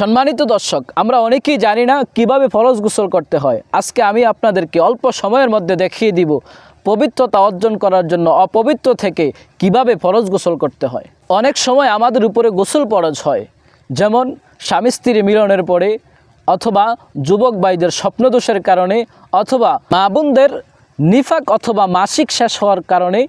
সম্মানিত দর্শক, আমরা অনেকেই জানি না কীভাবে ফরজ গোসল করতে হয়। আজকে আমি আপনাদেরকে অল্প সময়ের মধ্যে দেখিয়ে দিব পবিত্রতা অর্জন করার জন্য অপবিত্র থেকে কীভাবে ফরজ গোসল করতে হয়। অনেক সময় আমাদের উপরে গোসল ফরজ হয়। যেমন স্বামী স্ত্রীর মিলনের পরে, অথবা যুবক ভাইদের স্বপ্নদোষের কারণে, অথবা মা বোনদের নিফাক অথবা মাসিক শেষ হওয়ার কারণে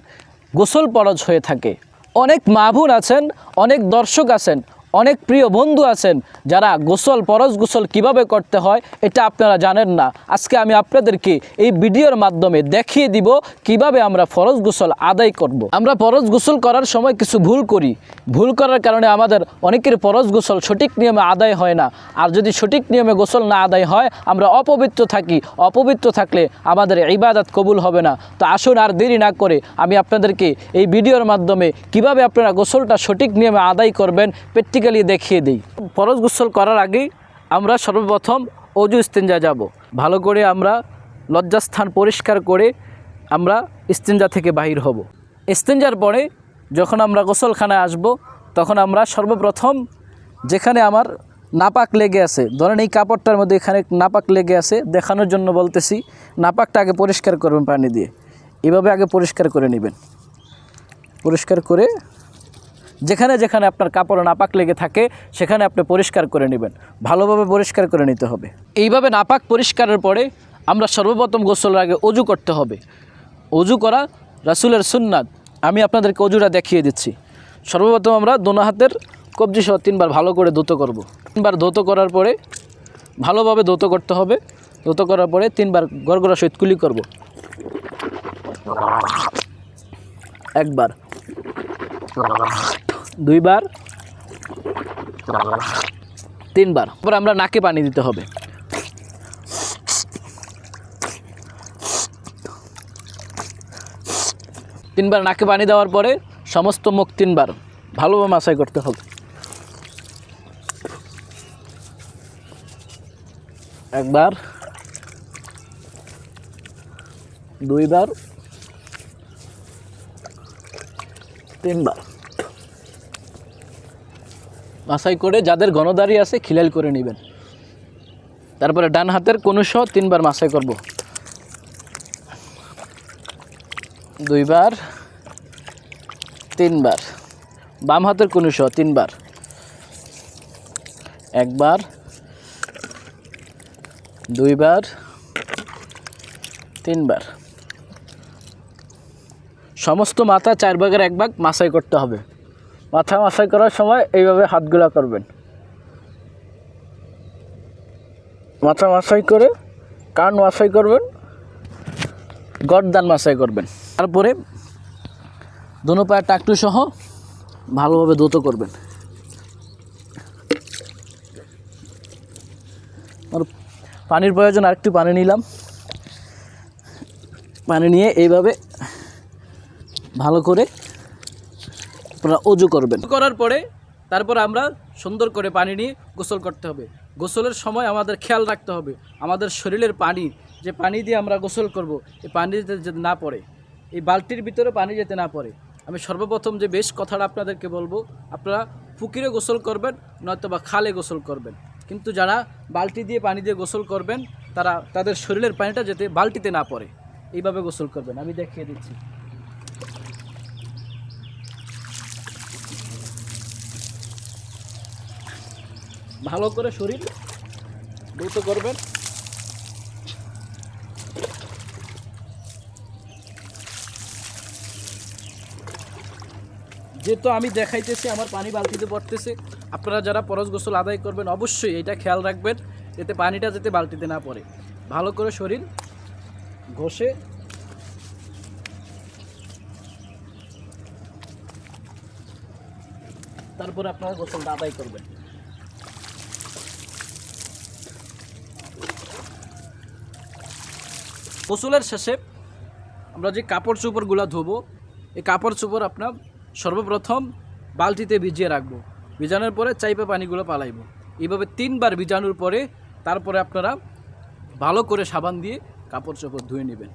গোসল পরজ হয়ে থাকে। অনেক মাহবুন আছেন, অনেক দর্শক আছেন অনেক প্রিয় বন্ধু আছেন যারা গোসল পরজ গোসল কীভাবে করতে হয়, এটা আপনারা জানেন না। আজকে আমি আপনাদেরকে এই ভিডিওর মাধ্যমে দেখিয়ে দিব কীভাবে আমরা ফরজ গোসল আদায় করব। আমরা ফরজ গোসল করার সময় কিছু ভুল করি। ভুল করার কারণে আমাদের অনেকের ফরজ গোসল সঠিক নিয়মে আদায় হয় না। আর যদি সঠিক নিয়মে গোসল না আদায় হয়, আমরা অপবিত্র থাকি। অপবিত্র থাকলে আমাদের ইবাদত কবুল হবে না। তো আসুন আর দেরি না করে আমি আপনাদেরকে এই ভিডিওর মাধ্যমে কীভাবে আপনারা গোসলটা সঠিক নিয়মে আদায় করবেন প্র্যাকটিক্যালি দেখিয়ে দিই। ফরজ গোসল করার আগেই আমরা সর্বপ্রথম অজু ইস্তেঞ্জা যাব। ভালো করে আমরা লজ্জাস্থান পরিষ্কার করে আমরা ইস্তেঞ্জা থেকে বাহির হব। ইস্তেঞ্জার পরে যখন আমরা গোসলখানায় আসব, তখন আমরা সর্বপ্রথম যেখানে আমার নাপাক লেগে আছে, ধরেন এই কাপড়টার মধ্যে এখানে নাপাক লেগে আছে, দেখানোর জন্য বলতেছি, নাপাকটা আগে পরিষ্কার করবেন পানি দিয়ে। এভাবে আগে পরিষ্কার করে নেবেন। পরিষ্কার করে যেখানে যেখানে আপনার কাপড়ে নাপাক লেগে থাকে, সেখানে আপনি পরিষ্কার করে নেবেন। ভালোভাবে পরিষ্কার করে নিতে হবে। এইভাবে নাপাক পরিষ্কারের পরে আমরা সর্বপ্রথম গোসলের আগে অজু করতে হবে। অজু করা রাসুলের সুন্নাত। আমি আপনাদেরকে অজুটা দেখিয়ে দিচ্ছি। সর্বপ্রথম আমরা দোনো হাতের কবজি সহ তিনবার ভালো করে ধৌত করব। তিনবার ধৌত করার পরে ভালোভাবে ধৌত করতে হবে। ধৌত করার পরে তিনবার গড়গড়া সহিত কুলি করব। একবার। দুইবার। তিনবার। তারপর আমরা নাকে পানি দিতে হবে। তিনবার নাকে পানি দেওয়ার পরে সমস্ত মুখ তিনবার ভালোভাবে মাসাই করতে হবে। একবার। দুইবার। তিনবার। মাসাই করে যাদের গণদারি আছে খিলাল করে নেবেন। তারপরে ডান হাতের কনুসহ তিনবার মাসাই করব। দুইবার, তিনবার, বাম হাতের কনুসহ তিনবার, একবার, দুইবার, তিনবার। সমস্ত মাথা চার ভাগের এক ভাগ মাসাই করতে হবে। মাথা মাসাই করার সময় এইভাবে হাতগুলা করবেন। মাথা মাসাই করে কান মাসাই করবেন, গরদান মাসাই করবেন। তারপরে দোনো পায়ের টাকটু সহ ভালোভাবে দ্রুত করবেন। আর পানির প্রয়োজন, আরেকটু পানি নিলাম। পানি নিয়ে এইভাবে ভালো করে আপনারা অজু করবেন। করার পরে তারপর আমরা সুন্দর করে পানি নিয়ে গোসল করতে হবে। গোসলের সময় আমাদের খেয়াল রাখতে হবে। আমাদের শরীরের পানি, যে পানি দিয়ে আমরা গোসল করব, এই পানি যাতে না পড়ে। এই বালতির ভিতরে পানি যেতে না পড়ে। আমি সর্বপ্রথম যে বেশ কথাটা আপনাদেরকে বলব, আপনারা পুকুরে গোসল করবেন নয়তো বা খালে গোসল করবেন। কিন্তু যারা বালতি দিয়ে পানি দিয়ে গোসল করবেন, তারা তাদের শরীরের পানিটা যাতে বালতিতে না পড়ে। এইভাবে গোসল করবেন। আমি দেখিয়ে দিচ্ছি। ভালো করে শরীর দ্রুত করবেন। যেহেতু আমি দেখাইতেছি, আমার পানি বালতিতে পড়তেছে, আপনারা যারা পরশ গোসল আদায় করবেন, অবশ্যই এটা খেয়াল রাখবেন যাতে পানিটা যাতে বালতিতে না পড়ে। ভালো করে শরীর ঘষে তারপরে আপনারা গোসলটা আদায় করবেন। গোসলের শেষে আমরা যে কাপড় চোপড়গুলো ধোবো, এই কাপড় চোপড় আপনার সর্বপ্রথম বালতিতে ভিজিয়ে রাখব। ভিজানোর পরে চাইপে পানিগুলো পালাইব। এইভাবে তিনবার ভিজানোর পরে তারপরে আপনারা ভালো করে সাবান দিয়ে কাপড় চোপড় ধুয়ে নেবেন।